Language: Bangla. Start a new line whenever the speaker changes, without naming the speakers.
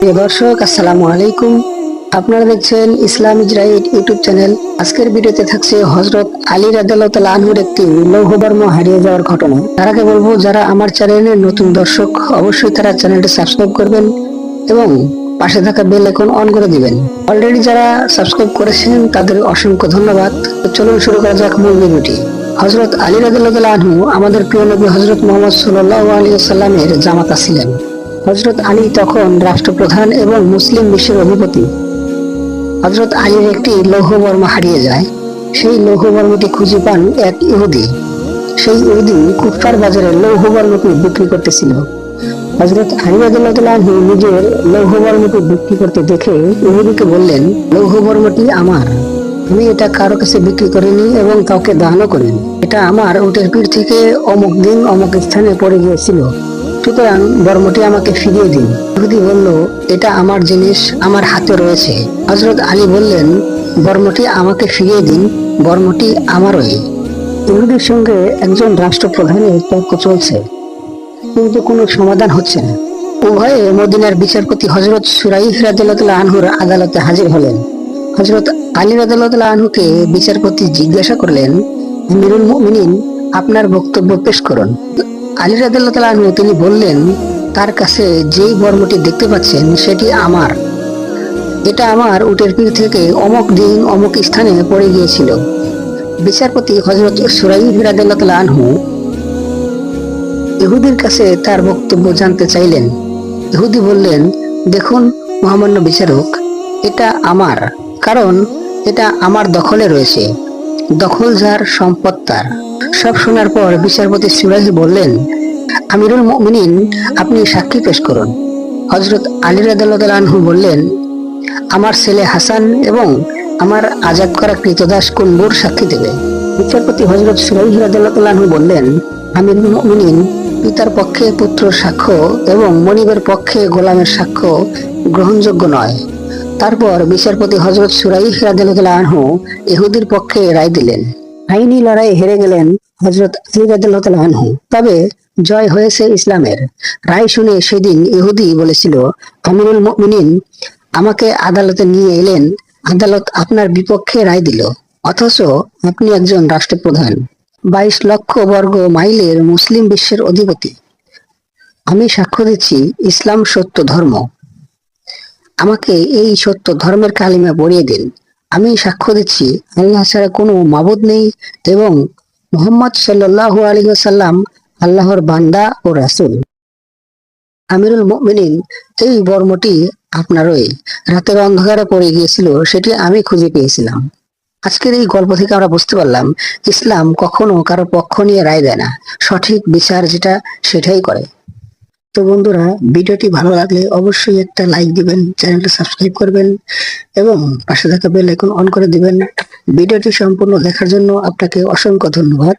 দর্শক, আসসালামু আলাইকুম। আপনারা দেখছেন ইসলাম ইজরাইল ইউটিউব চ্যানেল। আজকের ভিডিওতে থাকছে হজরত আলী রাদিয়াল্লাহু আনহুর একটি লৌহবর্ম হারিয়ে যাওয়ার ঘটনা। তার আগে বলব, যারা আমার চ্যানেলের নতুন দর্শক, অবশ্যই তারা চ্যানেলটি সাবস্ক্রাইব করবেন এবং পাশে থাকা বেল এখন অন করে দিবেন। অলরেডি যারা সাবস্ক্রাইব করেছেন, তাদের অসংখ্য ধন্যবাদ। চলুন শুরু করা যাক মূল ভিডিওটি। হজরত আলী রাদিয়াল্লাহু তাআলা আনহু আমাদের প্রিয় নবী হজরত মোহাম্মদ সাল্লাল্লাহু আলাইহি সাল্লামের জামাতা ছিলেন। হজরত আলী তখন রাষ্ট্রপ্রধান এবং মুসলিম বিশ্বের অধিপতি। হজরত আলীর একটি লৌহবর্ম হারিয়ে যায়। সেই লৌহবর্মটি খুঁজে পান এক ইহুদি। সেই ইহুদি কুফার বাজারে লৌহবর্মটি বিক্রি করতেছিল। হজরত আলী রাদিয়াল্লাহু আনহু নিজের লৌহবর্মটি বিক্রি করতে দেখে ইহুদিকে বললেন, লৌহবর্মটি আমার। আমি এটা কারও কাছে বিক্রি করিনি এবং কাউকে দানও করিনি। এটা আমার উটের পিঠ থেকে অমুক দিন অমুক স্থানে পড়ে গিয়েছিল। সুতরাং বর্মটি আমাকে ফিরিয়ে দিন। ইহুদি বলল, এটা আমার জিনিস, আমার হাতে রয়েছে। হজরত আলী বললেন বর্মটি আমাকে ফিরিয়ে দিন বর্মটি আমারই। ইহুদির সঙ্গে একজন রাষ্ট্রপ্রধানের তর্ক চলছে, কিন্তু কোনো সমাধান হচ্ছে না। উভয়ে মদিনার বিচারপতি হজরত সুরাইহ রাদিয়াল্লাহু আনহুর আদালতে হাজির হলেন। হজরত আলী রাদিয়াল্লাহু আনহুকে বিচারপতি জিজ্ঞাসা করলেন, আমিরুল মুমিনিন, আপনার বক্তব্য পেশ করুন। আলী রাদিয়াল্লাহু আনহু তিনি বললেন, তার কাছে যেই বর্মটি দেখতে পাচ্ছেন সেটি আমার। এটা আমার উটের পিঠ থেকে অমুক দিন অমুক স্থানে পড়ে গিয়েছিল। বিচারপতি হজরত সুরাইহ রাদিয়াল্লাহু আনহু ইহুদির কাছে তার বক্তব্য জানতে চাইলেন। ইহুদি বললেন, দেখুন, মহামান্য বিচারক, এটা আমার, কারণ এটা আমার দখলে রয়েছে। দখল যার সম্পদ তার। সব শোনার পর বিচারপতি সুরাহি বললেন, আমিরুল মুমিনিন, আপনি সাক্ষী পেশ করুন। হজরত আলী রাদিয়াল্লাহু আনহু বললেন, আমার ছেলে হাসান এবং আমার আজাদ করা কৃতদাস কুম্বুর সাক্ষী দেবে। বিচারপতি হজরত সুরাইহ আনহু বললেন, আমিরুল মুমিনিন, পিতার পক্ষে পুত্র সাক্ষ্য এবং মনিবের পক্ষে গোলামের সাক্ষ্য গ্রহণযোগ্য নয়। তারপর বিচারপতি হজরত সুরাইহ রাদিয়াল্লাহু আনহু ইহুদির পক্ষে রায় দিলেন। আইনি লড়াই হেরে গেলেন হজরত আনহু। তবে জয় হয়েছে ইসলামের। রায় শুনে সেদিন ইহুদি বলেছিল, আমিরুল মুমিনিন, আমাকে আদালতে নিয়ে এলেন। আদালত আপনার বিপক্ষে রায় দিল। অথচ আপনি একজন রাষ্ট্রপ্রধান। বাইশ লক্ষ বর্গ মাইলের মুসলিম বিশ্বের অধিপতি। আমি সাক্ষ্য দিচ্ছি ইসলাম সত্য ধর্ম। আমাকে এই সত্য ধর্মের কালিমা পড়িয়ে দিন। আমি সাক্ষ্য দিচ্ছি, আল্লাহ ছাড়া কোনো মাবুদ নেই এবং মোহাম্মদ সাল্লাহ আলী সাল্লাম আল্লাহর বান্দা ও রাসূল। আমিরুল মুমিনিন, এই বর্মটি আপনারই। রাতের অন্ধকারে পড়ে গিয়েছিল, সেটি আমি খুঁজে পেয়েছিলাম। আজকের এই গল্প থেকে আমরা বুঝতে পারলাম, ইসলাম কখনো কারও পক্ষ নিয়ে রায় দেয় না। সঠিক বিচার যেটা, সেটাই করে। তো বন্ধুরা, ভিডিওটি ভালো লাগলে অবশ্যই একটা লাইক দিবেন চ্যানেলটা সাবস্ক্রাইব করবেন এবং পাশে থাকা বেল আইকন অন করে দিবেন। ভিডিওটি সম্পূর্ণ দেখার জন্য আপনাকে অসংখ্য ধন্যবাদ।